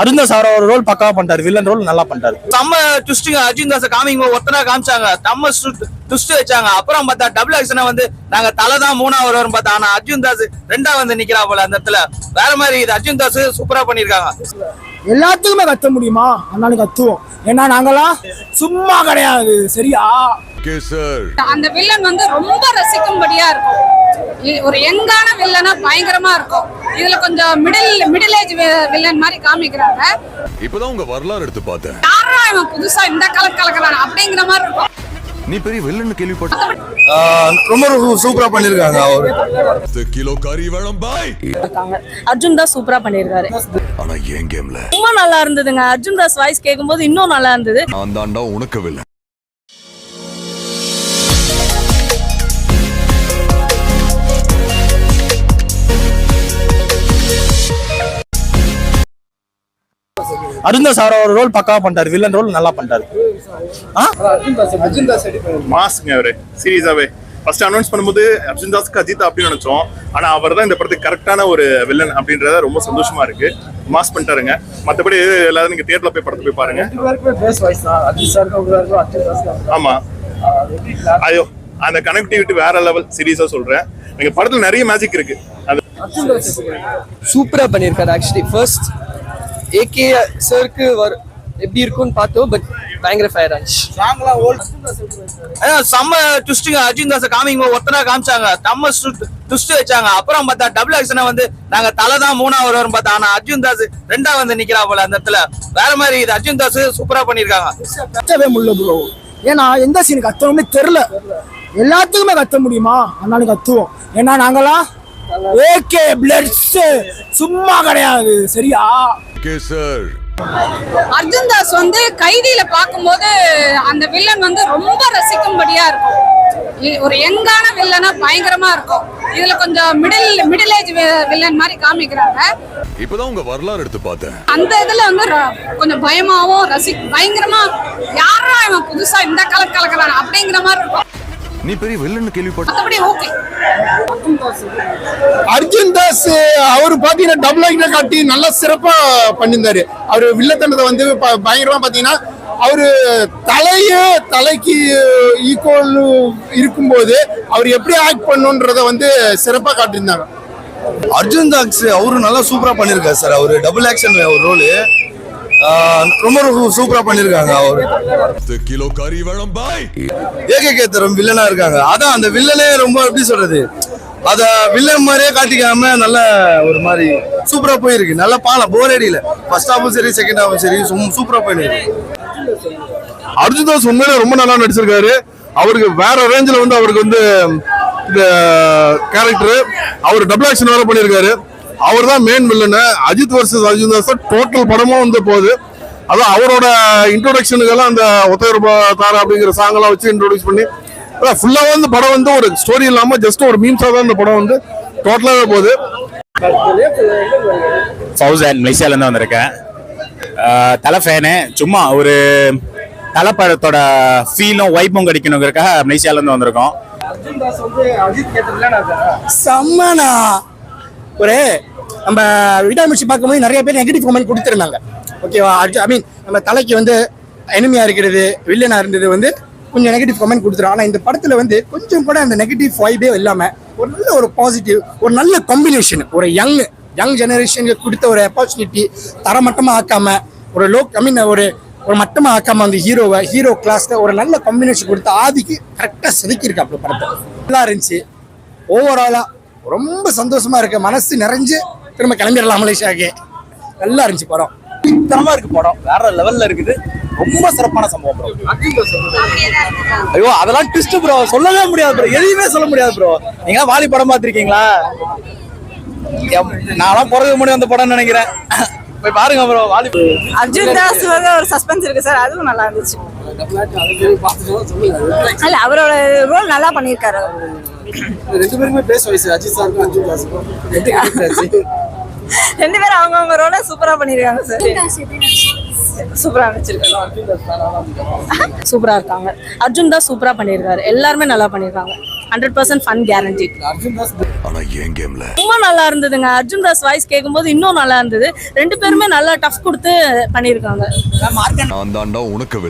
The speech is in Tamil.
அருந்தாஸ் அவரோட ரோல் பக்காவா பண்ணிட்டாரு வில்லன் ரோல் நல்லா பண்ணிட்டாரு செம்ம ட்விஸ்ட்டுங்க அர்ஜுன் தாஸ் போது ஒத்தனா காமிச்சாங்க. செம்ம ட்விஸ்ட் வச்சாங்க. அப்புறம் பார்த்தா டபுள் ஆக்ஷனை வந்து நாங்க தலை தான் மூணா வருவோம் பார்த்தா ஆனா அர்ஜுன் தாஸ் ரெண்டா வந்து நிக்கிறா போல அந்த இடத்துல. வேற மாதிரி இது அர்ஜுன் தாஸ் சூப்பரா பண்ணிருக்காங்க. எல்லாத்துக்குமே கத்த முடியுமா? அதனால கத்துவோம். ஏன்னா நாங்களாம் சும்மா கிடையாது. சரியா? அந்த வில்லன் வந்து ரொம்ப ரசிக்கும்படியா இருக்கும். ஒரு யங்கான வில்லனா பயங்கரமா இருக்கும். இதுல கொஞ்சம் மிடில் மிடில் ஏஜ் வில்லன் மாதிரி காமிக்கிறாங்க. இப்பதான் உங்க வரலாறு எடுத்து பார்த்தேன். யாரா இவன் புதுசா இந்த கலக்கு கலக்குறான் அப்படிங்கிற மாதிரி இருக்கும். நீ பெரிய வில்லன்னு கேள்விப்பட்ட ரொம்ப சூப்பரா பண்ணிருக்காங்க அவரு. கிலோ கறி வேணும் பாய் அர்ஜுன் தாஸ் சூப்பரா பண்ணிருக்காரு. ஆனா என் கேம்ல? ரொம்ப நல்லா இருந்ததுங்க. அர்ஜுன் தாஸ் வாய்ஸ் கேட்கும்போது இன்னும் நல்லா இருந்தது. நான் தாண்டா உனக்கு வில்லன் அருந்தாஸ் அவரோட ரோல் பக்காவா பண்ணிட்டாரு. வில்லன் ரோல் நல்லா பண்ணிட்டாரு. மாஸ்ங்க அவரு. சீரியஸாவே. ஃபர்ஸ்ட் அனௌன்ஸ் பண்ணும்போது அர்ஜுன் தாஸ்க்கு அஜித் அப்படின்னு நினைச்சோம். ஆனா அவர் தான் இந்த படத்துக்கு கரெக்டான ஒரு வில்லன் அப்படின்றத ரொம்ப சந்தோஷமா இருக்கு. மாஸ் பண்ணிட்டாருங்க. மத்தபடி எல்லாரும் நீங்க தியேட்டர்ல போய் படத்தை போய் பாருங்க. ஆமா. ஐயோ அந்த கனெக்டிவிட்டி வேற லெவல் சீரியஸா சொல்றேன். எங்க படத்துல நிறைய மேஜிக் இருக்கு. அது சூப்பரா பண்ணியிருக்காரு ஆக்சுவலி ஃபர்ஸ்ட் ஏகே சருக்கு வர் எப்படி இருக்கும்னு பார்த்தோம் பட் பயங்கர ஃபயர் ஆச்சு. செம்ம ட்விஸ்ட்டுங்க அர்ஜுன் தாஸ் போது ஒத்தனா காமிச்சாங்க. செம்ம ட்விஸ்ட் வச்சாங்க. அப்புறம் பார்த்தா டபுள் ஆக்ஷனை வந்து நாங்க தலை தான் மூணா வருவோம் பார்த்தா ஆனா அர்ஜுன் தாஸ் ரெண்டா வந்து நிக்கிறா போல அந்த இடத்துல. வேற மாதிரி இது அர்ஜுன் தாஸ் சூப்பரா பண்ணிருக்காங்க. முடியல ப்ரோ ஏன்னா எந்த சீன் கத்தணும்னு தெரியல. எல்லாத்துக்குமே கத்த முடியுமா? அதனால கத்துவோம். ஏன்னா நாங்களாம் ஏகே பிளட்ஸ் சும்மா கிடையாது சரியா? கேசர் அர்ஜுன் தாஸ் வந்து கைதியில பார்க்கும்போது அந்த வில்லன் வந்து ரொம்ப ரசிக்கும்படியா இருக்கும். ஒரு யங்கான வில்லனா பயங்கரமா இருக்கும். இதுல கொஞ்சம் மிடில் மிடில் ஏஜ் வில்லன் மாதிரி காமிக்கிறாங்க. இப்பதான் உங்க வரலாறு எடுத்து பார்த்தேன். அந்த இதுல வந்து கொஞ்சம் பயமாவும் ரசி பயங்கரமா யாரா இவன் புதுசா இந்த கலக்கு கலக்குறான் அப்படிங்கிற மாதிரி இருக்கும். நீ பெரிய வில்லன்னு கேள்விப்பட்ட அர்ஜுன் தாஸ் அவர் பாத்தீங்கன்னா டபுள் ஆக்டர் காட்டி நல்லா சிறப்பா பண்ணியிருந்தாரு. அவர் வில்லத்தனத்தை வந்து ப- பயங்கரமா பாத்தீங்கன்னா அவரு தலைய தலைக்கு ஈக்குவல் இருக்கும்போது அவர் எப்படி ஆக்ட் பண்ணுன்றத வந்து சிறப்பா காட்டியிருந்தாங்க. அர்ஜுன் தாஸ் அவரு நல்லா சூப்பரா பண்ணிருக்காரு சார் அவரு டபுள் ஆக்ஷன் ஒரு ரோல் ரொம்ப சூப்பரா பண்ணிருக்காங்க அவரு. கிலோ கறி பாய் ஏகே கேத்தரம் வில்லனா இருக்காங்க. அதான் அந்த வில்லனே ரொம்ப எப்படி சொல்றது? அத வில்லன் மாதிரியே காட்டிக்காம நல்ல ஒரு மாதிரி சூப்பரா போயிருக்கு. நல்ல பாலம் போர் அடியில. ஃபர்ஸ்ட் ஹாஃபும் சரி செகண்ட் ஹாஃபும் சரி சூப்பரா போயிருக்கு. அர்ஜுன் தாஸ் உண்மையிலே ரொம்ப நல்லா நடிச்சிருக்காரு. அவருக்கு வேற ரேஞ்சில் வந்து அவருக்கு வந்து இந்த கேரக்டர் அவர் டபுள் ஆக்ஷன் வேற பண்ணியிருக்காரு அவர் தான் main villain Ajith versus Arjun Das total படமும் வந்து போகுது. அதான் அவரோட இன்ட்ரோடக்ஷனுக்கெல்லாம் அந்த ஒத்தையர் தார அப்படிங்கிற சாங் எல்லாம் வச்சு இன்ட்ரோடியூஸ் பண்ணி அதான் ஃபுல்லாக வந்து படம் வந்து ஒரு ஸ்டோரி இல்லாமல் ஜஸ்ட் ஒரு மீம்ஸாக தான் இந்த படம் வந்து டோட்டலாகவே போகுது. ஃபௌசன் மலேசியாலேருந்து வந்திருக்கேன். தலை ஃபேனு சும்மா ஒரு தலை படத்தோட ஃபீலும் வைப்பும் கிடைக்கணுங்கிறதுக்காக மலேசியாலேருந்து வந்திருக்கோம். செம்மனா ஒரு நம்ம விடாமிச்சு பார்க்கும்போது நிறைய பேர் நெகட்டிவ் கமெண்ட் கொடுத்துருந்தாங்க. ஓகேவா ஐ மீன் நம்ம தலைக்கு வந்து எனிமையாக இருக்கிறது வில்லனாக இருந்தது வந்து கொஞ்சம் நெகட்டிவ் கமெண்ட் கொடுத்துரும். ஆனால் இந்த படத்தில் வந்து கொஞ்சம் கூட அந்த நெகட்டிவ் வைபே இல்லாமல் ஒரு நல்ல ஒரு பாசிட்டிவ் ஒரு நல்ல காம்பினேஷன் ஒரு யங் யங் ஜெனரேஷனுக்கு கொடுத்த ஒரு ஆப்பர்ச்சுனிட்டி தரமட்டமாக ஆக்காம ஒரு லோ ஐ மீன் ஒரு ஒரு மட்டமாக ஆக்காம அந்த ஹீரோவை ஹீரோ கிளாஸில் ஒரு நல்ல காம்பினேஷன் கொடுத்த ஆதிக்கு கரெக்டாக செதுக்கியிருக்காப்ல படத்தை. நல்லா இருந்துச்சு. ஓவராலாக ரொம்ப சந்தோஷமா இருக்கு. மனசு நிறைஞ்சு திரும்ப கிளம்பிடலாம் மலேசியாவுக்கு. நல்லா இருந்துச்சு படம். தரமா இருக்கு படம். வேற லெவல்ல இருக்குது. ரொம்ப சிறப்பான சம்பவம் ப்ரோ ஐயோ அதெல்லாம் ட்விஸ்ட் ப்ரோ சொல்லவே முடியாது ப்ரோ எதையுமே சொல்ல முடியாது ப்ரோ நீங்க வாலி படம் பார்த்திருக்கீங்களா? நான்லாம் பிறகு முடியும் அந்த படம்னு நினைக்கிறேன். போய் பாருங்க ப்ரோ வாலி அர்ஜுன் தாஸ் வந்து ஒரு சஸ்பென்ஸ் இருக்கு சார் அதுவும் நல்லா இருந்துச்சு. இல்ல அவரோட ரோல் நல்லா பண்ணிருக்காரு. ரெண்டு பேருமே பேஸ் வயசு. அஜித் சாருக்கும் அர்ஜுன் தாஸுக்கும் ரெண்டு பேரும் அவங்கவுங்க ரோல சூப்பரா பண்ணிருக்காங்க சார் சூப்பரா நடிச்சிருக்காங்க சூப்பரா இருக்காங்க. அர்ஜுன் தாஸ் சூப்பரா பண்ணிருக்காரு. எல்லாருமே நல்லா பண்ணிருக்காங்க. ஹண்ட்ரட் பர்சன்ட் ஃபன் கேரண்டி ஆனா என் கேம்ல? ரொம்ப நல்லா இருந்ததுங்க. அர்ஜுன் தாஸ் வாய்ஸ் கேட்கும்போது இன்னும் நல்லா இருந்தது. ரெண்டு பேருமே நல்லா டஃப் கொடுத்து பண்ணியிருக்காங்க நான் தாண்டா உனக்கு